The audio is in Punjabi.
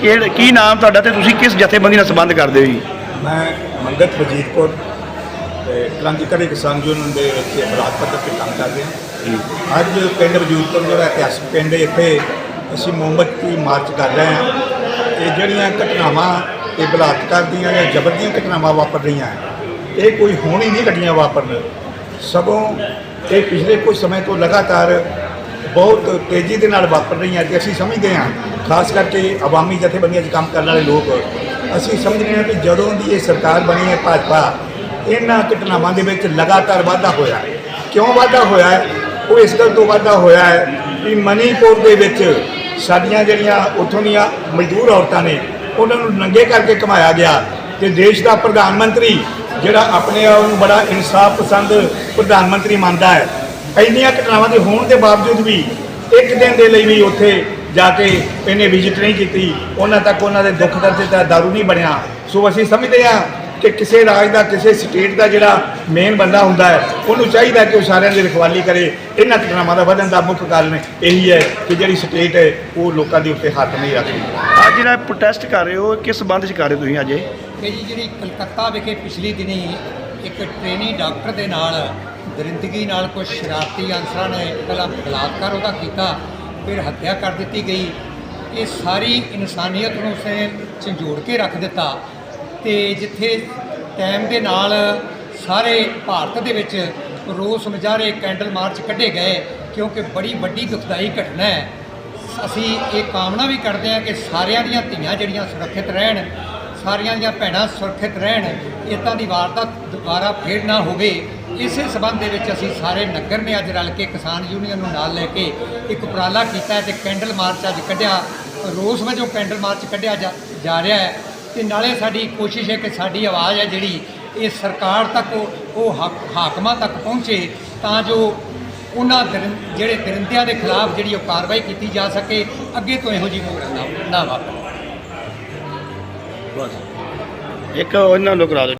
ਕਿਹੜ ਕੀ ਨਾਮ ਤੁਹਾਡਾ ਤੇ ਤੁਸੀਂ ਕਿਸ ਜਥੇਬੰਦੀ ਨਾਲ ਸੰਬੰਧ ਕਰਦੇ ਹੋ ਜੀ? ਮੈਂ ਮੰਗਤ ਵਜੀਦਪੁਰ ਤੇ ਕ੍ਰਾਂਤੀਕਾਰੀ ਕਿਸਾਨ ਯੂਨੀਅਨ ਦੇ ਵਿੱਚ ਬਲਾਕ ਪੱਧਰ ਤੇ ਕੰਮ ਕਰ ਰਿਹਾ। ਅੱਜ ਪਿੰਡ ਵਜੂਦਪੁਰ ਜਿਹੜਾ ਇਤਿਹਾਸਕ ਪਿੰਡ ਹੈ, ਇੱਥੇ ਅਸੀਂ ਮੋਮਬੱਤੀ ਮਾਰਚ ਕਰ ਰਹੇ ਹਾਂ। ਇਹ ਜਿਹੜੀਆਂ ਘਟਨਾਵਾਂ, ਇਹ ਬਲਾਤਕਾਰ ਦੀਆਂ ਜਾਂ ਜ਼ਬਰ ਦੀਆਂ ਘਟਨਾਵਾਂ ਵਾਪਰ ਰਹੀਆਂ ਇਹ ਕੋਈ ਹੋਣੀ ਨਹੀਂ ਘਟੀਆਂ ਵਾਪਰਨ। ਸਗੋਂ ਇਹ ਪਿਛਲੇ ਕੁਝ ਸਮੇਂ ਤੋਂ ਲਗਾਤਾਰ ਬਹੁਤ ਤੇਜ਼ੀ ਦੇ ਨਾਲ ਵਾਪਰ ਰਹੀਆਂ ਤੇ ਅਸੀਂ ਸਮਝਦੇ ਹਾਂ, ਖਾਸ ਕਰਕੇ ਆਵਾਮੀ ਜਥੇਬੰਦੀਆਂ 'ਚ ਕੰਮ ਕਰਨ ਵਾਲੇ ਲੋਕ। ਅਸੀਂ ਸਮਝਦੇ ਹਾਂ ਕਿ ਜਦੋਂ ਦੀ ਇਹ ਸਰਕਾਰ ਬਣੀ ਹੈ ਭਾਜਪਾ, ਇਹਨਾਂ ਘਟਨਾਵਾਂ ਦੇ ਵਿੱਚ ਲਗਾਤਾਰ ਵਾਧਾ ਹੋਇਆ ਕਿਉਂ ਵਾਧਾ ਹੋਇਆ ਹੈ? ਉਹ ਇਸ ਗੱਲ ਤੋਂ ਵਾਧਾ ਹੋਇਆ ਹੈ ਕਿ ਮਨੀਪੁਰ ਦੇ ਵਿੱਚ ਸਾਡੀਆਂ ਜਿਹੜੀਆਂ ਉੱਥੋਂ ਦੀਆਂ ਮਜ਼ਦੂਰ ਔਰਤਾਂ ਨੇ, ਉਹਨਾਂ ਨੂੰ ਨੰਗੇ ਕਰਕੇ ਕਮਾਇਆ ਗਿਆ ਤੇ ਦੇਸ਼ ਦਾ ਪ੍ਰਧਾਨ ਮੰਤਰੀ ਜਿਹੜਾ ਆਪਣੇ ਆਪ ਨੂੰ ਬੜਾ ਇਨਸਾਫ ਪਸੰਦ ਪ੍ਰਧਾਨ ਮੰਤਰੀ ਮੰਨਦਾ ਹੈ ਇੰਨੀਆਂ ਘਟਨਾਵਾਂ ਦੇ ਹੋਣ ਦੇ ਬਾਵਜੂਦ ਵੀ ਇੱਕ ਦਿਨ ਦੇ ਲਈ ਵੀ ਉੱਥੇ ਜਾ ਕੇ ਇਹਨੇ ਵਿਜ਼ਿਟ ਨਹੀਂ ਕੀਤੀ ਉਹਨਾਂ ਤੱਕ ਉਹਨਾਂ ਦੇ ਦੁੱਖ ਦਰਦ ਦਾ ਦਾਰੂ ਨਹੀਂ ਬਣਿਆ। ਸੋ ਅਸੀਂ ਸਮਝਦੇ ਹਾਂ ਕਿ ਕਿਸੇ ਰਾਜ ਦਾ ਕਿਸੇ ਸਟੇਟ ਦਾ ਜਿਹੜਾ ਮੇਨ ਬੰਦਾ ਹੁੰਦਾ ਹੈ ਉਹਨੂੰ ਚਾਹੀਦਾ ਕਿ ਉਹ ਸਾਰਿਆਂ ਦੀ ਰਖਵਾਲੀ ਕਰੇ। ਇਹਨਾਂ ਘਟਨਾਵਾਂ ਦਾ ਵਧਣ ਦਾ ਮੁੱਖ ਕਾਰਨ ਇਹੀ ਹੈ ਕਿ ਜਿਹੜੀ ਸਟੇਟ ਹੈ ਉਹ ਲੋਕਾਂ ਦੇ ਉੱਤੇ ਹੱਥ ਨਹੀਂ ਰੱਖਦੀ। ਅੱਜ ਜਿਹੜਾ ਪ੍ਰੋਟੈਸਟ ਕਰ ਰਹੇ ਹੋ ਕਿਸ ਸੰਬੰਧ 'ਚ ਕਰ ਰਹੇ ਹੋ ਤੁਸੀਂ ਅੱਜ? ਇਹ? ਕਿ ਜਿਹੜੀ ਕਲਕੱਤਾ ਵਿਖੇ ਪਿਛਲੀ ਦਿਨੀ ਇੱਕ ਟ੍ਰੇਨੀ ਡਾਕਟਰ ਦੇ ਨਾਲ ਦਰਿੰਦਗੀ ਨਾਲ ਕੁਝ ਸ਼ਰਾਰਤੀ ਅਨਸਰਾਂ ਨੇ ਪਹਿਲਾਂ ਬਲਾਤਕਾਰ ਉਹਦਾ ਕੀਤਾ, ਫਿਰ ਹੱਤਿਆ ਕਰ ਦਿੱਤੀ ਗਈ। ਇਹ ਸਾਰੀ ਇਨਸਾਨੀਅਤ ਨੂੰ ਉਸਨੇ ਝੰਜੋੜ ਕੇ ਰੱਖ ਦਿੱਤਾ ਤੇ ਜਿੱਥੇ ਟਾਈਮ ਦੇ ਨਾਲ ਸਾਰੇ ਭਾਰਤ ਦੇ ਵਿੱਚ ਰੋਸ ਮੁਜ਼ਾਹਰੇ ਕੈਂਡਲ ਮਾਰਚ ਕੱਢੇ ਗਏ, ਕਿਉਂਕਿ ਬੜੀ ਵੱਡੀ ਦੁਖਦਾਈ ਘਟਨਾ ਹੈ। ਅਸੀਂ ਇਹ ਕਾਮਨਾ ਵੀ ਕਰਦੇ ਹਾਂ ਕਿ ਸਾਰਿਆਂ ਦੀਆਂ ਧੀਆਂ ਜਿਹੜੀਆਂ ਸੁਰੱਖਿਅਤ ਰਹਿਣ, ਸਾਰੀਆਂ ਦੀਆਂ ਭੈਣਾਂ ਸੁਰੱਖਿਅਤ ਰਹਿਣ ਇੱਦਾਂ ਦੀ ਵਾਰਦਾਤ ਦੁਬਾਰਾ ਫੇਰ ਨਾ ਹੋਵੇ। ਇਸੇ ਸਬੰਧ ਦੇ ਵਿੱਚ ਅਸੀਂ ਸਾਰੇ ਨਗਰ ਨੇ ਅੱਜ ਰਲ ਕੇ ਕਿਸਾਨ ਯੂਨੀਅਨ ਨੂੰ ਨਾਲ ਲੈ ਕੇ ਇੱਕ ਉਪਰਾਲਾ ਕੀਤਾ ਹੈ ਤੇ ਕੈਂਡਲ ਮਾਰਚ ਅੱਜ ਕੱਢਿਆ, ਰੋਸ ਵਜੋਂ ਕੈਂਡਲ ਮਾਰਚ ਕੱਢਿਆ ਜਾ ਜਾ ਰਿਹਾ ਹੈ। ਤੇ ਨਾਲੇ ਸਾਡੀ ਕੋਸ਼ਿਸ਼ ਹੈ ਕਿ ਸਾਡੀ ਆਵਾਜ਼ ਹੈ ਜਿਹੜੀ, ਇਹ ਸਰਕਾਰ ਤੱਕ ਉਹ- ਹਾਕਮਾਂ ਤੱਕ ਪਹੁੰਚੇ ਤਾਂ ਜੋ ਉਹਨਾਂ ਦਰਿੰ- ਜਿਹੜੇ ਦਰਿੰਦਿਆਂ ਦੇ ਖਿਲਾਫ ਜਿਹੜੀ ਉਹ ਕਾਰਵਾਈ ਕੀਤੀ ਜਾ ਸਕੇ, ਅੱਗੇ ਤੋਂ ਇਹੋ ਜਿਹੀ ਘਟਨਾ ਨਾ ਨਾ ਵਾਪਰੇ। ਇੱਕ ਉਹਨਾਂ ਨੂੰ ਕਰਾ ਦਿਓ।